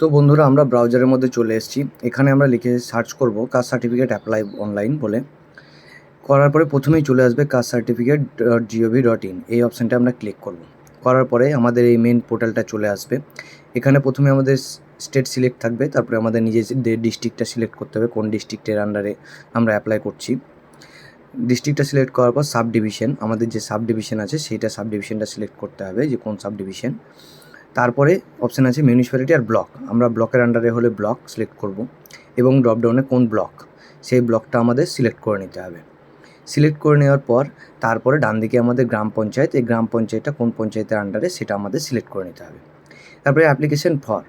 তো বন্ধুরা, আমরা ব্রাউজারের মধ্যে চলে এসেছি। এখানে আমরা লিখে সার্চ করব কাস্ট সার্টিফিকেট অ্যাপ্লাই অনলাইন বলে। করার পরে প্রথমেই চলে আসবে caste certificate dot G O V dot in এই অপশানটা আমরা ক্লিক করব। করার পরে আমাদের এই মেন পোর্টালটা চলে আসবে। এখানে প্রথমে আমাদের স্টেট সিলেক্ট থাকবে, তারপরে আমাদের নিজেদের ডিস্ট্রিক্টটা সিলেক্ট করতে হবে, কোন ডিস্ট্রিক্টের আন্ডারে আমরা অ্যাপ্লাই করছি। ডিস্ট্রিক্টটা সিলেক্ট করার পর সাব ডিভিশন আমাদের যে সাব ডিভিশন আছে, সেইটা সাব ডিভিশনটা সিলেক্ট করতে হবে, যে কোন সাব ডিভিশন তারপরে অপশান আছে মিউনিসিপ্যালিটি আর ব্লক আমরা ব্লকের আন্ডারে হলে ব্লক সিলেক্ট করব এবং ড্রপডাউনে কোন ব্লক সেই ব্লকটা আমাদের সিলেক্ট করে নিতে হবে। সিলেক্ট করে নেওয়ার পর তারপরে ডান দিকে আমাদের গ্রাম পঞ্চায়েত, এই গ্রাম পঞ্চায়েতটা কোন পঞ্চায়েতের আন্ডারে সেটা আমাদের সিলেক্ট করে নিতে হবে। তারপরে অ্যাপ্লিকেশন ফর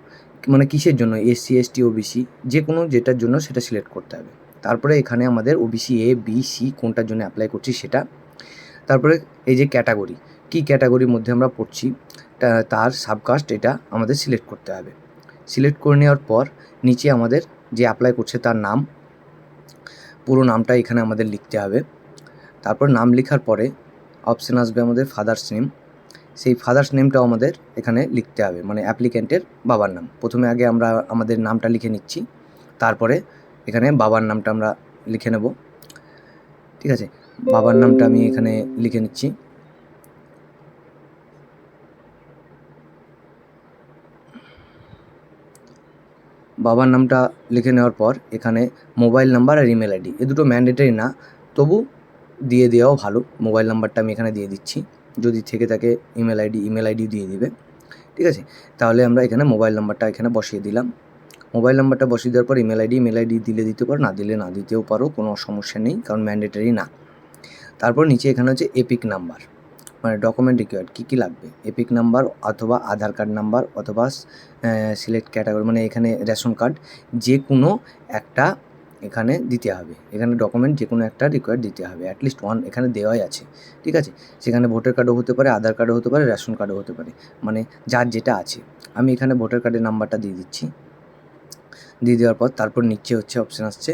মানে কিসের জন্য? এসসি এসটি ওবিসি যে কোনো যেটার জন্য সেটা সিলেক্ট করতে হবে। তারপরে এখানে আমাদের ওবিসি এ বি সি কোনটার জন্য অ্যাপ্লাই করছি সেটা। তারপরে এই যে ক্যাটাগরি কী ক্যাটাগরির মধ্যে আমরা পড়ছি তার সাবকাস্ট এটা আমাদের সিলেক্ট করতে হবে। সিলেক্ট করে নেওয়ার পর নিচে আমাদের যে অ্যাপ্লাই করছে তার নাম, পুরো নামটা এখানে আমাদের লিখতে হবে। তারপর নাম লেখার পরে অপশান আসবে আমাদের ফাদার্স নেম সেই ফাদার্স নেমটাও আমাদের এখানে লিখতে হবে মানে অ্যাপ্লিক্যান্টের বাবার নাম। প্রথমে আগে আমরা আমাদের নামটা লিখে নিচ্ছি, তারপরে এখানে বাবার নামটা আমরা লিখে নেব। ঠিক আছে? বাবার নামটা আমি এখানে লিখে নিচ্ছি। বাবার নামটা লিখে নেওয়ার পর এখানে মোবাইল নাম্বার আর ইমেল আইডি, এ দুটো ম্যান্ডেটারি না। তবু দিয়ে দেওয়াও ভালো, মোবাইল নাম্বারটা আমি এখানে দিয়ে দিচ্ছি। যদি থেকে থাকে ইমেল আইডি ইমেল আইডি দিয়ে দিবে। ঠিক আছে? তাহলে আমরা এখানে মোবাইল নাম্বারটা এখানে বসিয়ে দিলাম। মোবাইল নাম্বারটা বসিয়ে দেওয়ার পর ইমেল আইডি ইমেল আইডি দিলে দিতে পারো, না দিলে না দিতেও পারো, কোনো সমস্যা নেই, কারণ ম্যান্ডেটারি না। তারপর নিচে এখানে হচ্ছে এপিক নাম্বার। মানে ডকুমেন্ট রিকোয়ার্ড কী কী লাগবে? এপিক নাম্বার অথবা আধার কার্ড নাম্বার অথবা সিলেক্ট ক্যাটাগরি মানে এখানে রেশন কার্ড যে কোনো একটা এখানে দিতে হবে। এখানে ডকুমেন্ট যে কোনো একটা রিকোয়ার্ড দিতে হবে অ্যাটলিস্ট ওয়ান এখানে দেওয়াই আছে, ঠিক আছে? সেখানে ভোটার কার্ডও হতে পারে আধার কার্ডও হতে পারে রেশন কার্ডও হতে পারে মানে যার যেটা আছে। আমি এখানে ভোটার কার্ডের নাম্বারটা দিয়ে দিচ্ছি। দিয়ে দেওয়ার পর তারপর নিচে হচ্ছে অপশান আসছে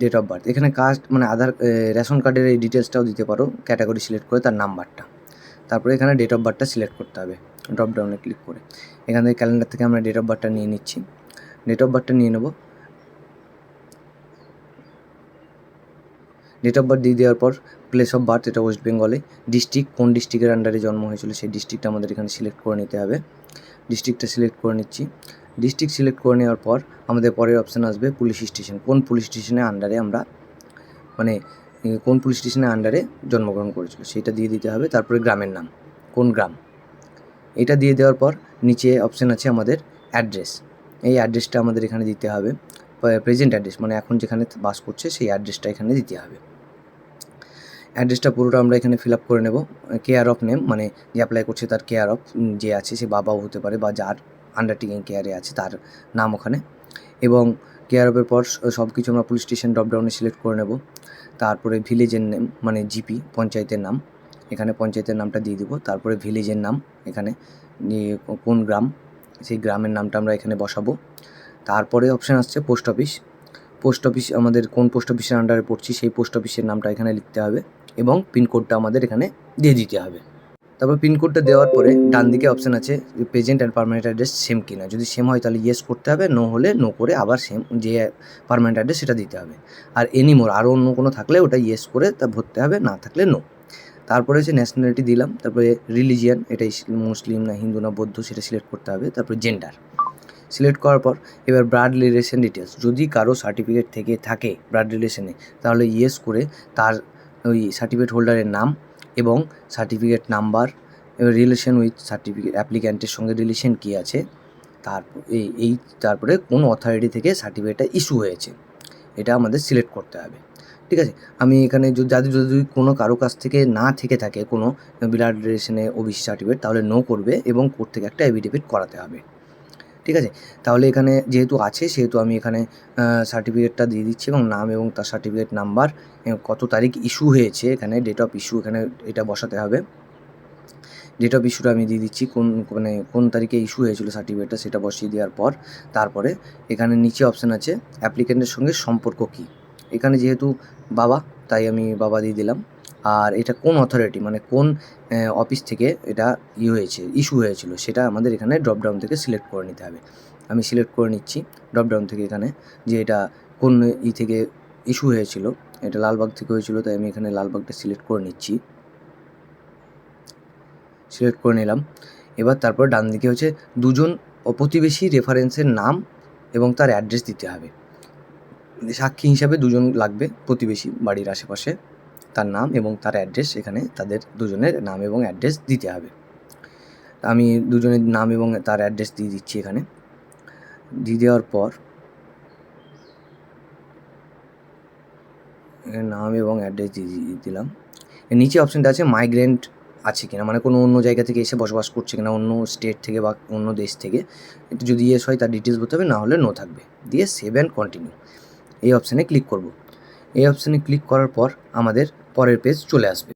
ডেট অফ বার্থ এখানে কাস্ট মানে আধার রেশন কার্ডের এই ডিটেলসটাও দিতে পারো। ক্যাটাগরি সিলেক্ট করে তার নাম্বারটা তারপরে এখানে ডেট অফ বার্থটা সিলেক্ট করতে হবে। ড্রপ ডাউনে ক্লিক করে। এখান থেকে ক্যালেন্ডার থেকে আমরা ডেট অফ বার্থটা নিয়ে নিচ্ছি। ডেট অফ বার্থটা নিয়ে নেব। ডেট অফ বার্থ দিয়ে দেওয়ার পর প্লেস অফ বার্থ এটা ওয়েস্ট বেঙ্গলে ডিস্ট্রিক্ট কোন ডিস্ট্রিক্টের আন্ডারে জন্ম হয়েছিল সেই ডিস্ট্রিক্টটা আমাদের এখানে সিলেক্ট করে নিতে হবে। ডিস্ট্রিক্টটা সিলেক্ট করে নিচ্ছি। ডিস্ট্রিক্ট সিলেক্ট করে নেওয়ার পর আমাদের পরের অপশান আসবে পুলিশ স্টেশন কোন পুলিশ স্টেশনের আন্ডারে আমরা মানে কোন পুলিশ স্টেশনের আন্ডারে জন্মগ্রহণ করেছিল? সেটা দিয়ে দিতে হবে, তারপরে গ্রামের নাম। কোন গ্রাম? এটা দিয়ে দেওয়ার পর নিচে অপশান আছে আমাদের অ্যাড্রেস এই অ্যাড্রেসটা আমাদের এখানে দিতে হবে। প্রেজেন্ট অ্যাড্রেস মানে এখন যেখানে বাস করছে সেই অ্যাড্রেসটা এখানে দিতে হবে। অ্যাড্রেসটা পুরোটা আমরা এখানে ফিল আপ করে নেব। কেয়ার অফ নেম মানে যে অ্যাপ্লাই করছে তার কেয়ার অফ যে আছে, সে বাবাও হতে পারে বা যার আন্ডারটেকিং কেয়ারে আছে, তার নাম ওখানে। এবং কেয়ার পর সব কিছু আমরা পুলিশ স্টেশন ড্রপডাউনে সিলেক্ট করে নেব। তারপরে ভিলেজের নেম মানে জিপি পঞ্চায়েতের নাম। এখানে পঞ্চায়েতের নামটা দিয়ে দিব। তারপরে ভিলেজের নাম, এখানে কোন গ্রাম, সেই গ্রামের নামটা আমরা এখানে বসাবো। তারপরে অপশান আসছে পোস্ট অফিস পোস্ট অফিস আমাদের কোন পোস্ট অফিসের আন্ডারে পড়ছি, সেই পোস্ট অফিসের নামটা এখানে লিখতে হবে এবং পিনকোডটা আমাদের এখানে দিয়ে দিতে হবে। তারপর পিনকোডটা দেওয়ার পরে ডান দিকে অপশান আছে present and permanent address same কিনা। যদি সেম হয় তাহলে ইয়েস করতে হবে নো হলে নো করে আবার সেম যে পারমানেন্ট অ্যাড্রেস সেটা দিতে হবে। আর এনিমোর আরও অন্য কোনো থাকলে ওটা ইয়েস করে তা ভরতে হবে, না থাকলে নো তারপরে হচ্ছে ন্যাশনালিটি দিলাম, তারপরে রিলিজিয়ান এটা মুসলিম না হিন্দু না বৌদ্ধ সেটা সিলেক্ট করতে হবে, তারপরে জেন্ডার সিলেক্ট করার পর এবার ব্লাড রিলেশন ডিটেলস যদি কারও সার্টিফিকেট থেকে থাকে ব্লাড রিলেশনে তাহলে ইয়েস করে তার ওই সার্টিফিকেট হোল্ডারের নাম এবং certificate number relation with certificate অ্যাপ্লিক্যান্টের সঙ্গে রিলেশন কী আছে, তারপর এই এই, তারপরে কোন অথরিটি থেকে সার্টিফিকেটটা ইস্যু হয়েছে, এটা আমাদের সিলেক্ট করতে হবে। ঠিক আছে? আমি এখানে যদি যাদের যদি কোনো কারও কাছ থেকে না থেকে থাকে কোনো ব্লাড রিলেশনে ওবিসি সার্টিফিকেট তাহলে নো করবে এবং কোর্ট থেকে একটা এভিডেভিট করাতে হবে। ঠিক আছে? তাহলে এখানে যেহেতু আছে, সেহেতু আমি এখানে সার্টিফিকেটটা দিয়ে দিচ্ছি এবং নাম এবং তার সার্টিফিকেট নাম্বার কত তারিখ ইস্যু হয়েছে এখানে ডেট অফ ইস্যু এখানে এটা বসাতে হবে। ডেট অফ ইস্যুটা আমি দিয়ে দিচ্ছি, কোন মানে কোন তারিখে ইস্যু হয়েছিল সার্টিফিকেটটা সেটা বসিয়ে দেওয়ার পর, তারপরে এখানে নিচে অপশান আছে অ্যাপ্লিকেন্টের সঙ্গে সম্পর্ক কী। এখানে যেহেতু বাবা, তাই আমি বাবা দিয়ে দিলাম। আর এটা কোন অথরিটি মানে কোন অফিস থেকে এটা ই হয়েছে ইস্যু হয়েছিল, সেটা আমাদের এখানে ড্রপডাউন থেকে সিলেক্ট করে নিতে হবে। আমি সিলেক্ট করে নিচ্ছি ড্রপডাউন থেকে এখানে, যে এটা কোন ই থেকে ইস্যু হয়েছিল, এটা লালবাগ থেকে হয়েছিল, তাই আমি এখানে লালবাগটা সিলেক্ট করে নিচ্ছি। সিলেক্ট করে নিলাম। এবার তারপর ডান দিকে হচ্ছে দুজন প্রতিবেশী রেফারেন্সের নাম এবং তার অ্যাড্রেস দিতে হবে। সাক্ষী হিসাবে দুজন লাগবে প্রতিবেশী বাড়ির আশেপাশে। তার নাম এবং তার অ্যাড্রেস এখানে তাদের দুজনের নাম এবং অ্যাড্রেস দিতে হবে। আমি দুজনের নাম এবং তার অ্যাড্রেস দিয়ে দিচ্ছি এখানে। দিয়ে দেওয়ার পর নাম এবং অ্যাড্রেস দিয়ে দিলাম। নিচে অপশানটা আছে মাইগ্রেন্ট আছে কিনা মানে কোনো অন্য জায়গা থেকে এসে বসবাস করছে কিনা, অন্য স্টেট থেকে বা অন্য দেশ থেকে। একটু যদি ইয়েস হয় তার ডিটেলস বলতে হবে না হলে নো থাকবে। দিয়ে সেভ অ্যান্ড কন্টিনিউ এই অপশানে ক্লিক করব। এই অপশানে ক্লিক করার পর আমাদের পরের পেজ চলে আসবে।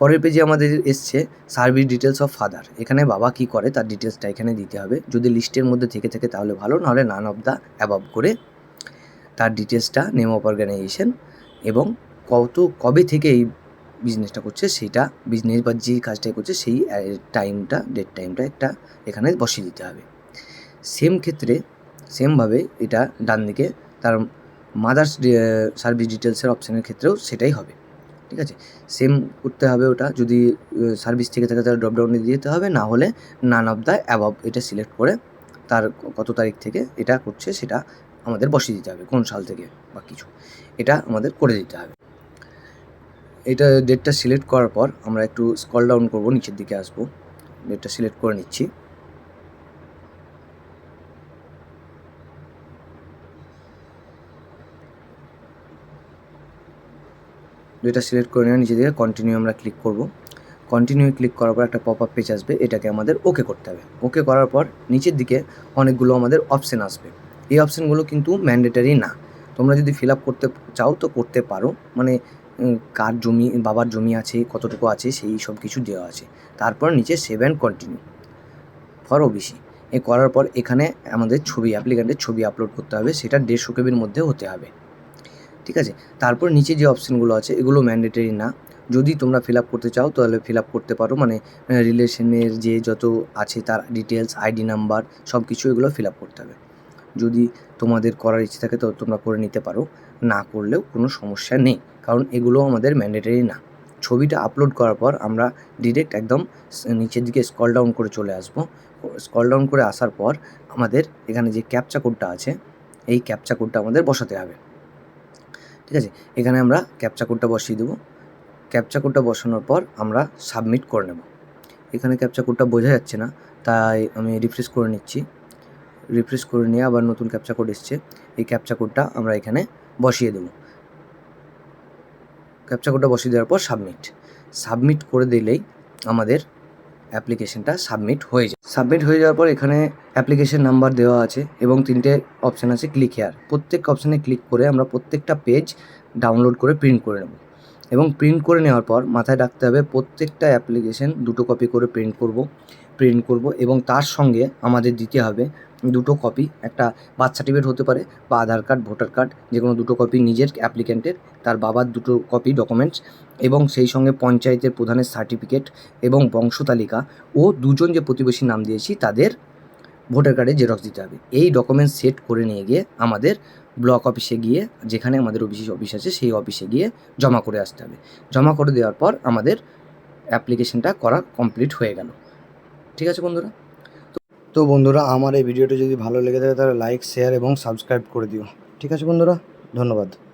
পরের পেজে আমাদের এসছে সার্ভিস ডিটেলস অফ ফাদার এখানে বাবা কি করে, তার ডিটেলসটা এখানে দিতে হবে। যদি লিস্টের মধ্যে থেকে থাকে তাহলে ভালো, নাহলে নান অফ দ্য অ্যাবভ করে তার ডিটেলসটা নেম অফ অর্গানাইজেশন এবং কত, কবে থেকে এই বিজনেসটা করছে সেটা বিজনেস বা যে কাজটা করছে সেই টাইমটা ডেট টাইমটা একটা এখানে বসিয়ে দিতে হবে। সেম ক্ষেত্রে সেমভাবে এটা ডান দিকে তার মাদার্স সার্ভিস ডিটেলসের অপশানের ক্ষেত্রেও সেটাই হবে। ঠিক আছে? সেম করতে হবে ওটা। যদি সার্ভিস থেকে থাকে তাহলে ড্রপডাউনে দিয়ে দিতে হবে, না হলে নান অফ দ্য অ্যাবভ এটা সিলেক্ট করে তার কত তারিখ থেকে এটা করছে সেটা আমাদের বসিয়ে দিতে হবে, কোন সাল থেকে বা কিছু। এটা আমাদের করে দিতে হবে। এটা ডেটটা সিলেক্ট করার পর আমরা একটু স্কল ডাউন করব, নিচের দিকে আসব। ডেটটা সিলেক্ট করে নিচ্ছি। ডেটা সিলেক্ট করে নেওয়া নিচে দিকে কন্টিনিউ আমরা ক্লিক করব। কন্টিনিউ ক্লিক করার পর একটা পপ আপ পেজ আসবে, এটাকে আমাদের ওকে করতে হবে। ওকে করার পর নিচের দিকে অনেকগুলো আমাদের অপশান আসবে। এই অপশানগুলো কিন্তু ম্যান্ডেটারি না। তোমরা যদি ফিল আপ করতে চাও তো করতে পারো। মানে কার জমি, বাবার জমি আছে, কতটুকু আছে, সেই সব কিছু দেওয়া আছে। তারপর নিচে save and continue for OBC A করার পর এখানে আমাদের ছবি অ্যাপ্লিক্যান্টের ছবি আপলোড করতে হবে। সেটা দেড়শো কেবির মধ্যে হতে হবে। ঠিক আছে? তারপর নিচে যে অপশানগুলো আছে, এগুলো ম্যান্ডেটারি না। যদি তোমরা ফিল আপ করতে চাও, তাহলে ফিল আপ করতে পারো। মানে রিলেশনের যে যত আছে, তার ডিটেলস আইডি নাম্বার সব কিছু এগুলো ফিল আপ করতে হবে। যদি তোমাদের করার ইচ্ছে থাকে, তো তোমরা করে নিতে পারো। না করলেও কোনো সমস্যা নেই, কারণ এগুলো আমাদের ম্যান্ডেটারি না। ছবিটা আপলোড করার পর আমরা ডিরেক্ট একদম নিচের দিকে স্কল ডাউন করে চলে আসব। স্কল ডাউন করে আসার পর আমাদের এখানে যে ক্যাপচা কোডটা আছে, এই ক্যাপচা কোডটা আমাদের বসাতে হবে। ঠিক আছে? এখানে আমরা ক্যাপচা কোডটা বসিয়ে দেবো। ক্যাপচা কোডটা বসানোর পর আমরা সাবমিট করে নেব। এখানে ক্যাপচা কোডটা বোঝা যাচ্ছে না, তাই আমি রিফ্রেশ করে নিচ্ছি। রিফ্রেশ করে নিয়ে আবার নতুন ক্যাপচা কোড এসছে। এই ক্যাপচা কোডটা আমরা এখানে বসিয়ে দেবো। ক্যাপচা কোডটা বসিয়ে দেওয়ার পর সাবমিট সাবমিট করে দিলেই আমাদের অ্যাপ্লিকেশনটা সাবমিট হয়ে যায়। সাবমিট হয়ে যাওয়ার পর এখানে অ্যাপ্লিকেশন নাম্বার দেওয়া আছে এবং তিনটে অপশান আছে ক্লিক হেয়ার। প্রত্যেক অপশানে ক্লিক করে আমরা প্রত্যেকটা পেজ ডাউনলোড করে প্রিন্ট করে নেব। এবং প্রিন্ট করে নেওয়ার পর মাথায় রাখতে হবে প্রত্যেকটা অ্যাপ্লিকেশন দুটো কপি করে প্রিন্ট করব। প্রিন্ট করব এবং তার সঙ্গে আমাদের দিতে হবে দুটো কপি একটা বার্থ সার্টিফিকেট হতে পারে বা আধার কার্ড ভোটার কার্ড যে কোনো দুটো কপি নিজের অ্যাপ্লিক্যান্টের তার বাবার দুটো কপি ডকুমেন্টস এবং সেই সঙ্গে পঞ্চায়েতের প্রধানের সার্টিফিকেট এবং বংশ তালিকা ও দুজন যে প্রতিবেশী নাম দিয়েছি তাদের ভোটার কার্ডের জেরক্স দিতে হবে। এই ডকুমেন্টস সেট করে নিয়ে গিয়ে আমাদের ব্লক অফিসে গিয়ে, যেখানে আমাদের অফিস অফিস আছে সেই অফিসে গিয়ে জমা করে আসতে হবে। জমা করে দেওয়ার পর আমাদের অ্যাপ্লিকেশনটা করা কমপ্লিট হয়ে গেল। ঠিক আছে বন্ধুরা? তো বন্ধুরা, আমার এই ভিডিওটি যদি ভালো লেগে থাকে তাহলে লাইক শেয়ার এবং সাবস্ক্রাইব করে দিও। ঠিক আছে বন্ধুরা? ধন্যবাদ।